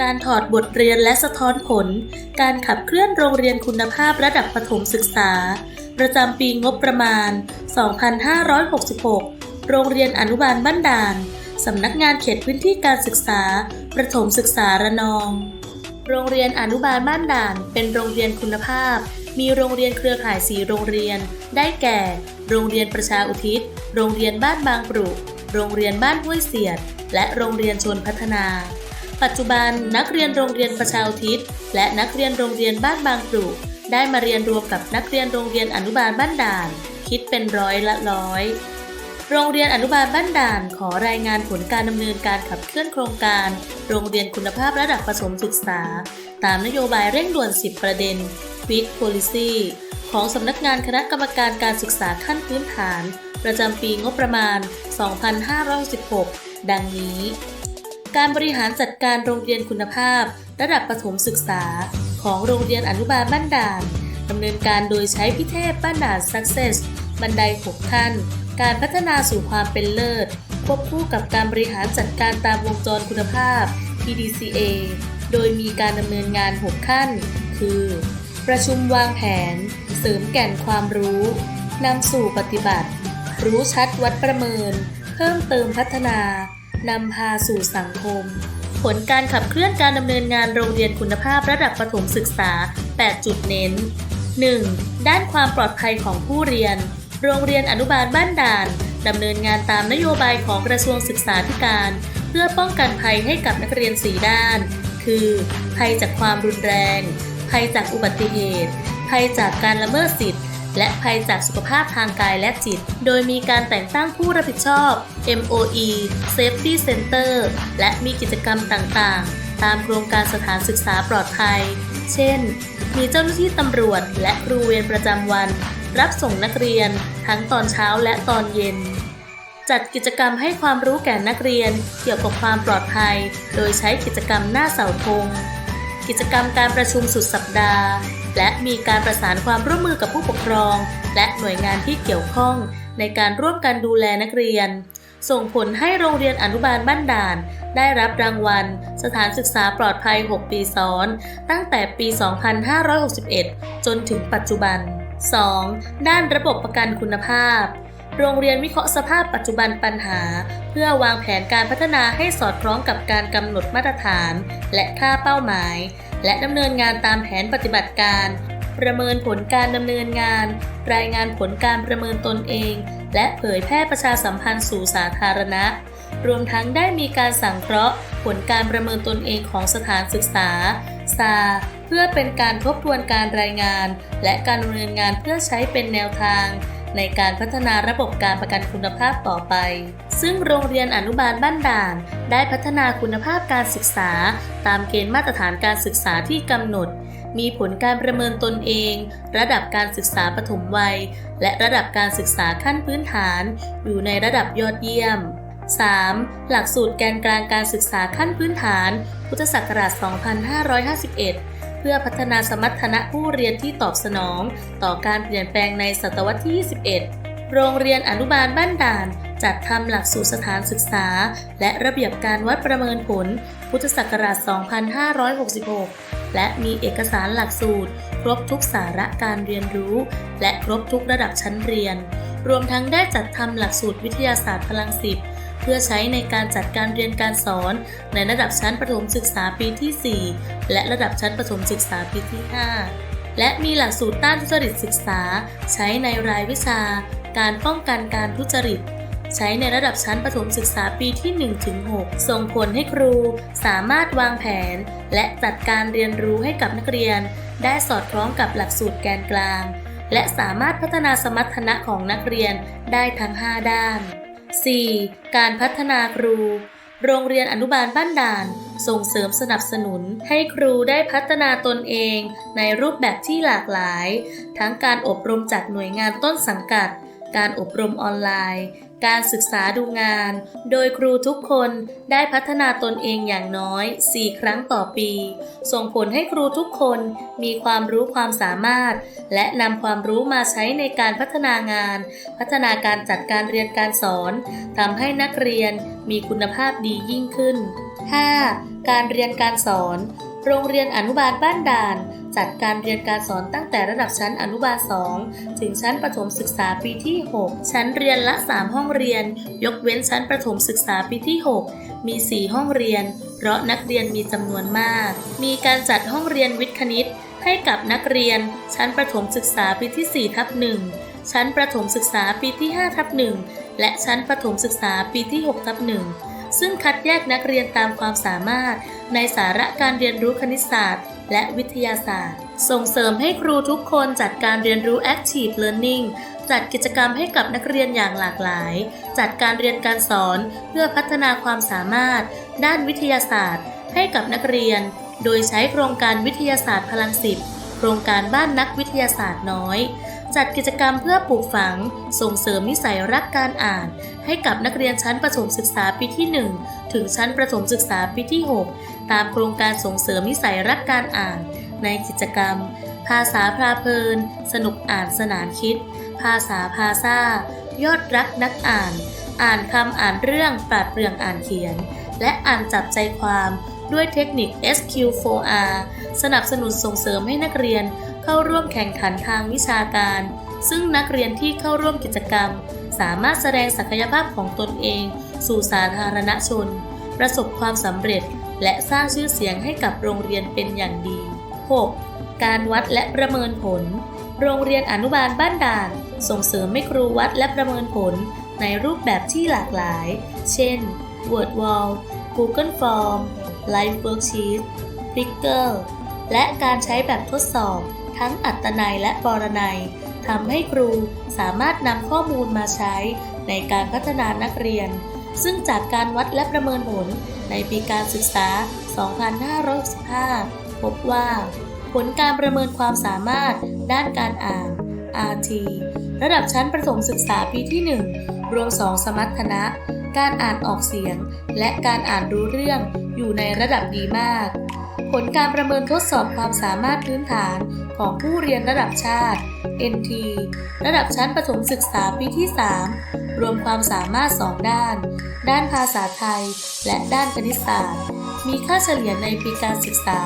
การถอดบทเรียนและสะท้อนผล การขับเคลื่อนโรงเรียนคุณภาพระดับประถมศึกษา ประจำปีงบประมาณ 2566 โรงเรียนอนุบาลบ้านด่าน สำนักงานเขตพื้นที่การศึกษา ประถมศึกษาระนอง โรงเรียนอนุบาลบ้านด่าน เป็นโรงเรียนคุณภาพ มีโรงเรียนเครือข่ายสีโรงเรียน ได้แก่ โรงเรียนประชาอุทิศ โรงเรียนบ้านบางปรุ โรงเรียนบ้านห้วยเสียด และโรงเรียนชนพัฒนา ปัจจุบันนักเรียนโรงเรียนประชาอุทิศ และนักเรียนโรงเรียนบ้านบางปรุได้มาเรียนรวมกับนักเรียนโรงเรียนอนุบาลบ้านด่าน คิดเป็นร้อยละร้อย โรงเรียนอนุบาลบ้านด่านขอรายงานผลการดำเนินการขับเคลื่อนโครงการ โรงเรียนคุณภาพระดับประถมศึกษา ตามนโยบายเร่งด่วน 10 ประเด็น Quick Policy ของสำนักงานคณะกรรมการการศึกษาขั้นพื้นฐาน ประจำปีงบประมาณ 2516ดังนี้ การบริหารจัดการโรงเรียนคุณภาพ ระดับประถมศึกษา ของโรงเรียนอนุบาลบ้านด่านดำเนินการโดยใช้พิเทพบ้านด่าน Success บันได 6 ขั้น การพัฒนาสู่ความเป็นเลิศ ควบคู่กับการบริหารจัดการตามวงจรคุณภาพ PDCA โดยมีการดำเนินงาน 6 ขั้น คือ ประชุมวางแผน เสริมแก่นความรู้ นำสู่ปฏิบัติ รู้ชัดวัดประเมิน เพิ่มเติมพัฒนา นำพาสู่สังคม ผลการขับเคลื่อนการดำเนินงานโรงเรียนคุณภาพระดับประถมศึกษา 8 จุดเน้น 1. ด้านความปลอดภัยของผู้เรียน โรงเรียนอนุบาลบ้านด่านดำเนินงานตามนโยบายของกระทรวงศึกษาธิการ เพื่อป้องกันภัยให้กับนักเรียน 4 ด้าน คือ ภัยจากความรุนแรง ภัยจากอุบัติเหตุ ภัยจากการละเมิดสิทธิ และภัยจากสุขภาพทางกายและจิต โดยมีการแต่งตั้งผู้รับผิดชอบ MOE Safety Center และมีกิจกรรมต่างๆ ตามโครงการสถานศึกษาปลอดภัย เช่น มีเจ้าหน้าที่ตำรวจและครูเวรประจำวัน รับส่งนักเรียนทั้งตอนเช้าและตอนเย็นจัดกิจกรรมให้ความรู้แก่นักเรียนเกี่ยวกับความปลอดภัย โดยใช้กิจกรรมหน้าเสาธง กิจกรรมการประชุมสุดสัปดาห์ และมีการประสานความร่วมมือกับผู้ปกครอง และหน่วยงานที่เกี่ยวข้องในการร่วมกันดูแลนักเรียน ส่งผลให้โรงเรียนอนุบาลบ้านด่าน ได้รับรางวัล สถานศึกษาปลอดภัย 6 ปีซ้อน ตั้งแต่ปี 2561 จนถึงปัจจุบัน 2. ด้านระบบประกันคุณภาพ โรงเรียนวิเคราะห์สภาพปัจจุบันปัญหา เพื่อวางแผนการพัฒนาให้สอดคล้องกับการกำหนดมาตรฐาน และค่าเป้าหมาย และดำเนินงานตามแผนปฏิบัติการ ประเมินผลการดำเนินงาน รายงานผลการประเมินตนเอง และเผยแพร่ประชาสัมพันธ์สู่สาธารณะ รวมทั้งได้มีการสังเคราะห์ ผลการประเมินตนเองของสถานศึกษาซาเพื่อเป็นการทบทวนการรายงาน และการดำเนินงานเพื่อใช้เป็นแนวทาง ในการพัฒนาระบบการประกันคุณภาพต่อไป ซึ่งโรงเรียนอนุบาลบ้านด่าน ได้พัฒนาคุณภาพการศึกษา ตามเกณฑ์มาตรฐานการศึกษาที่กำหนด มีผลการประเมินตนเอง ระดับการศึกษาปฐมวัย และระดับการศึกษาขั้นพื้นฐาน อยู่ในระดับยอดเยี่ยม 3. หลักสูตรแกนกลางการศึกษาขั้นพื้นฐาน พุทธศักราช 2551 พื่อพัฒนาสมรรถนะผู้เรียนที่ตอบสนอง ต่อการเปลี่ยนแปลงในศตวรรษที่ 21 โรงเรียนอนุบาลบ้านด่าน จัดทำหลักสูตรสถานศึกษา และระเบียบการวัดประเมินผล พุทธศักราช 2566 และมีเอกสารหลักสูตร ครบทุกสาระการเรียนรู้ และครบทุกระดับชั้นเรียน รวมทั้งได้จัดทำหลักสูตรวิทยาศาสตร์พลังสิบ เพื่อใช้ในการจัดการเรียนการสอน ในระดับชั้นประถมศึกษาปีที่ 4 และระดับชั้นประถมศึกษาปีที่ 5 และมีหลักสูตรต้านทุจริตศึกษา ใช้ในรายวิชา การป้องกันการทุจริตใช้ในระดับชั้นประถมศึกษาปีที่ 1-6 ส่งผลให้ครูสามารถวางแผน และจัดการเรียนรู้ให้กับนักเรียน ได้สอดคล้องกับหลักสูตรแกนกลาง และสามารถพัฒนาสมรรถนะของนักเรียนได้ทั้ง 5 ด้าน 4. การพัฒนาครู โรงเรียนอนุบาลบ้านด่าน ส่งเสริมสนับสนุนให้ครูได้พัฒนาตนเองในรูปแบบที่หลากหลาย ทั้งการอบรมจากหน่วยงานต้นสังกัด การอบรมออนไลน์ การศึกษาดูงาน โดยครูทุกคนได้พัฒนาตนเองอย่างน้อย 4 ครั้งต่อปี ส่งผลให้ครูทุกคนมีความรู้ความสามารถ และนำความรู้มาใช้ในการพัฒนางาน พัฒนาการจัดการเรียนการสอนทำให้นักเรียนมีคุณภาพดียิ่งขึ้น 5. การเรียนการสอน โรงเรียนอนุบาลบ้านด่าน จัดการเรียนการสอนตั้งแต่ระดับชั้นอนุบาล 2 ถึงชั้นประถมศึกษาปีที่ 6 ชั้นเรียนละ 3 ห้องเรียน ยกเว้นชั้นประถมศึกษาปีที่ 6 มี 4 ห้องเรียน เพราะนักเรียนมีจำนวนมาก มีการจัดห้องเรียนวิทย์คณิต ให้กับนักเรียน ชั้นประถมศึกษาปีที่4ทับ1ชั้นประถมศึกษาปีที่5ทับ1และชั้นประถมศึกษาปีที่6ทับ1ซึ่งคัดแยกนักเรียนตามความสามารถ ในสาระการเรียนรู้คณิตศาสตร์ และวิทยาศาสตร์ ส่งเสริมให้ครูทุกคนจัดการเรียนรู้ Active Learning จัดกิจกรรมให้กับนักเรียนอย่างหลากหลาย จัดการเรียนการสอนเพื่อพัฒนาความสามารถ ด้านวิทยาศาสตร์ ให้กับนักเรียน โดยใช้โครงการวิทยาศาสตร์พลังสิบโครงการบ้านนักวิทยาศาสตร์น้อย จัดกิจกรรมเพื่อปลูกฝัง ส่งเสริมนิสัยรักการอ่าน ให้กับนักเรียนชั้นประถมศึกษาปีที่ 1 ถึงชั้นประถมศึกษาปีที่ 6 ตามโครงการส่งเสริมนิสัยรักการอ่าน ในกิจกรรม ภาษาพาเพลิน สนุกอ่านสนานคิด ภาษาพาซายอดรักนักอ่าน อ่านคำอ่านเรื่องปราดเปรื่องอ่านเขียน และอ่านจับใจความด้วยเทคนิค SQ4R สนับสนุนส่งเสริมให้นักเรียนเข้าร่วมแข่งขันทางวิชาการ ซึ่งนักเรียนที่เข้าร่วมกิจกรรม สามารถแสดงศักยภาพของตนเอง สู่สาธารณชน ประสบความสำเร็จ และสร้างชื่อเสียงให้กับโรงเรียนเป็นอย่างดี 6. การวัดและประเมินผล โรงเรียนอนุบาลบ้านด่าน ส่งเสริมให้ครูวัดและประเมินผลในรูปแบบที่หลากหลาย เช่น Word Wall Google Form Live Worksheet p i c k e r และการใช้แบบทดสอบ ทั้งอัตนัยและปรนัยทำให้ครูสามารถนำข้อมูลมาใช้ในการพัฒนานักเรียน ซึ่งจากการวัดและประเมินผลในปีการศึกษา 2565 พบว่า ผลการประเมินความสามารถด้านการอ่าน RT ระดับชั้นประถมศึกษาปีที่ 1 รวม 2 สมรรถนะ การอ่านออกเสียง และการอ่านรู้เรื่องอยู่ในระดับดีมาก ผลการประเมินทดสอบความสามารถพื้นฐานของผู้เรียนระดับชาติ NT ระดับชั้นประถมศึกษาปีที่ 3 รวมความสามารถ 2 ด้าน ด้านภาษาไทย และด้านคณิตศาสตร์ มีค่าเฉลี่ยในปีการศึกษา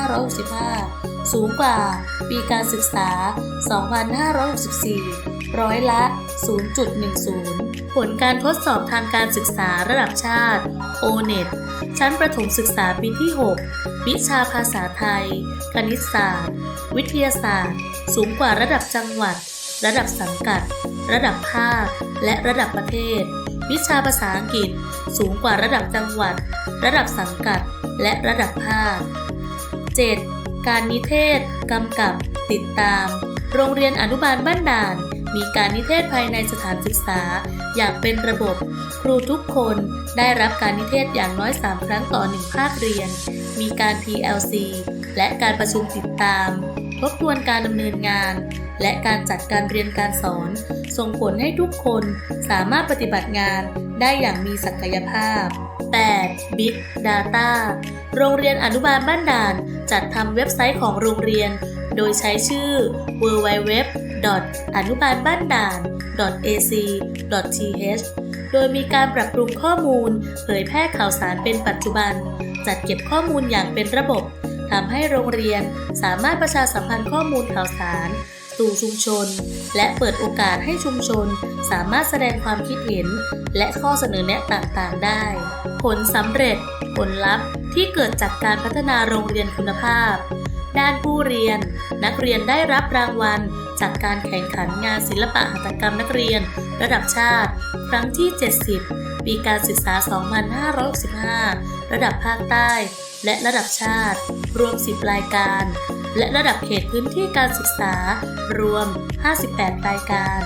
2565 สูงกว่าปีการศึกษา 2564 ร้อยละ 0.10 ผลการทดสอบทางการศึกษาระดับชาติ O-NET ชั้นประถมศึกษาปีที่ 6 วิชาภาษาไทย คณิตศาสตร์ วิทยาศาสตร์ สูงกว่าระดับจังหวัด ระดับสังกัด ระดับภาค และระดับประเทศ วิชาภาษาอังกฤษ สูงกว่าระดับจังหวัด ระดับสังกัด และระดับภาค 7. การนิเทศ กำกับ ติดตาม โรงเรียนอนุบาลบ้านด่าน มีการนิเทศภายในสถานศึกษา อย่างเป็นระบบ ครูทุกคนได้รับการนิเทศอย่างน้อย 3 ครั้งต่อ 1 ภาคเรียน มีการ PLC และการประชุมติดตาม ทบทวนการดำเนินงาน และการจัดการเรียนการสอน ส่งผลให้ทุกคนสามารถปฏิบัติงานได้อย่างมีศักยภาพ 8. Big Data โรงเรียนอนุบาลบ้านด่าน จัดทำเว็บไซต์ของโรงเรียน โดยใช้ชื่อ www. อนุบาลบ้านด่าน ac.th โดยมีการปรับปรุงข้อมูล เผยแพร่ข่าวสารเป็นปัจจุบัน จัดเก็บข้อมูลอย่างเป็นระบบทำให้โรงเรียนสามารถประชาสัมพันธ์ข้อมูลข่าวสาร สู่ชุมชน และเปิดโอกาสให้ชุมชน สามารถแสดงความคิดเห็น และข้อเสนอแนะต่างๆ ได้ ผลสำเร็จ ผลลัพธ์ที่เกิดจากการพัฒนาโรงเรียนคุณภาพ ด้านผู้เรียน นักเรียนได้รับรางวัล จากการแข่งขันงานศิลปะหัตถกรรมนักเรียน ระดับชาติ ครั้งที่ 70 ปีการศึกษา 2565 ระดับภาคใต้ และระดับชาติ รวม 10 รายการ และระดับเขตพื้นที่การศึกษา รวม 58 รายการ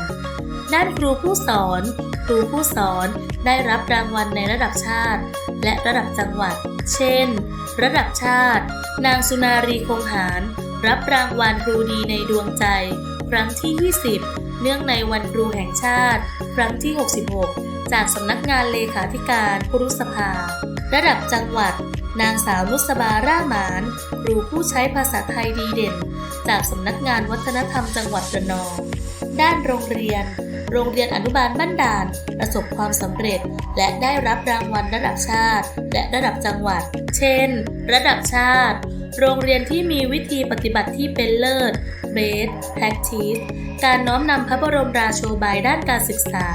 ด้านครูผู้สอน ครูผู้สอนได้รับรางวัลในระดับชาติ และระดับจังหวัด เช่น ระดับชาติ นางสุนารีคงหารรับรางวัลครูดีในดวงใจ ครั้งที่ 20 เนื่องในวันครูแห่งชาติ ครั้งที่ 66 จากสำนักงานเลขาธิการครุสภา ระดับจังหวัด นางสาวนุสบาร่าหมาน ครูผู้ใช้ภาษาไทยดีเด่น จากสำนักงานวัฒนธรรมจังหวัดระนอง ด้านโรงเรียน โรงเรียนอนุบาลบ้านด่าน ประสบความสำเร็จ และได้รับรางวัลระดับชาติ และระดับจังหวัด เช่น ระดับชาติ โรงเรียนที่มีวิธีปฏิบัติที่เป็นเลิศ Best Practice การน้อมนำพระบรมราโชบายด้านการศึกษา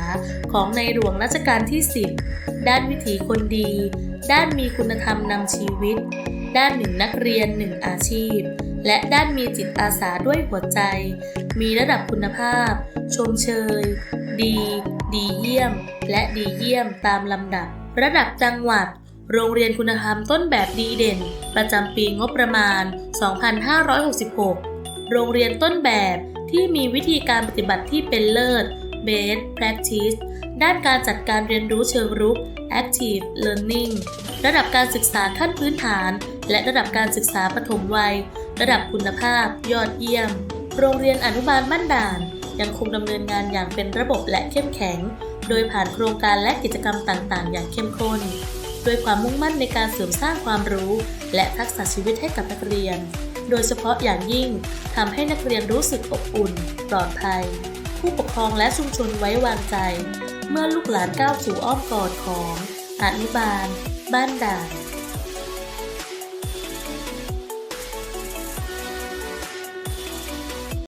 ของในหลวงรัชกาลที่ 10 ด้านวิถีคนดี ด้านมีคุณธรรมนำชีวิต ด้านหนึ่งนักเรียนหนึ่งอาชีพ และด้านมีจิตอาสาด้วยหัวใจ มีระดับคุณภาพ ชมเชย ดี ดีเยี่ยม และดีเยี่ยมตามลำดับ ระดับจังหวัด โรงเรียนคุณธรรมต้นแบบดีเด่น ประจำปีงบประมาณ 2566 โรงเรียนต้นแบบที่มีวิธีการปฏิบัติที่เป็นเลิศ Best Practice ด้านการจัดการเรียนรู้เชิงรุก Active Learning ระดับการศึกษาขั้นพื้นฐาน และระดับการศึกษาปฐมวัย ระดับคุณภาพ ยอดเยี่ยม โรงเรียนอนุบาลบ้านด่าน ยังคงดำเนินงานอย่างเป็นระบบและเข้มแข็ง โดยผ่านโครงการและกิจกรรมต่าง ๆ อย่างเข้มข้น ด้วยความมุ่งมั่นในการเสริมสร้างความรู้ และทักษะชีวิตให้กับนักเรียน โดยเฉพาะอย่างยิ่งทำให้นักเรียนรู้สึกอบอุ่น ปลอดภัย ผู้ปกครองและชุมชนไว้วางใจ เมื่อลูกหลานก้าวสู่อ้อมกอดของอนุบาล บ้านด่าน